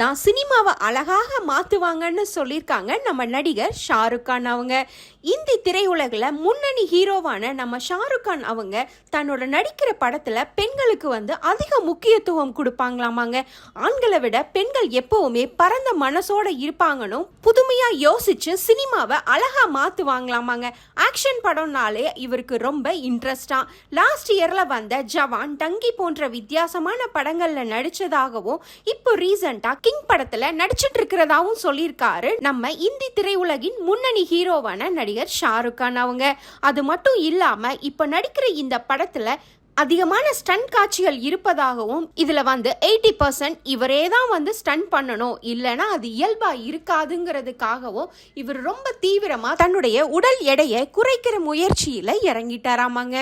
தான் சினிமாவை அழகாக மாற்றுவாங்கன்னு சொல்லியிருக்காங்க நம்ம நடிகர் ஷாருக் கான் அவங்க. இந்தி திரையுலகில் முன்னணி ஹீரோவான நம்ம ஷாருக் கான் அவங்க தன்னோட நடிக்கிற படத்தில் பெண்களுக்கு வந்து அதிக முக்கியத்துவம் கொடுப்பாங்களாமாங்க. ஆண்களை விட பெண்கள் எப்பவுமே பரந்த மனசோட இருப்பாங்கன்னு புதுமையாக யோசிச்சு சினிமாவை அழகாக மாற்றுவாங்களாமாங்க ஆக்ஷன் படம்னாலே இவருக்கு ரொம்ப இன்ட்ரெஸ்டாக லாஸ்ட் இயரில் வந்த ஜவான் டங்கி போன்ற வித்தியாசமான படங்களில் நடித்ததாகவும் இப்போ ரீசண்டாக கிங் படத்துல நடிச்சிட்டு இருக்கிறதாவும் சொல்லியிருக்காரு. நம்ம இந்தி திரையுலகின் முன்னணி ஹீரோவான நடிகர் ஷாருக் கான் அவங்க. அது மட்டும் இல்லாம இப்போ நடிக்கிற இந்த படத்துல அதிகமான ஸ்டன் காட்சிகள் இருப்பதாகவும் இதில் வந்து எயிட்டி பர்சன்ட் இவரே தான் வந்து ஸ்டன் பண்ணணும். இல்லைன்னா அது இயல்பாக இருக்காதுங்கிறதுக்காகவும் இவர் ரொம்ப தீவிரமாக தன்னுடைய உடல் எடையை குறைக்கிற முயற்சியில் இறங்கிட்டாராமாங்க.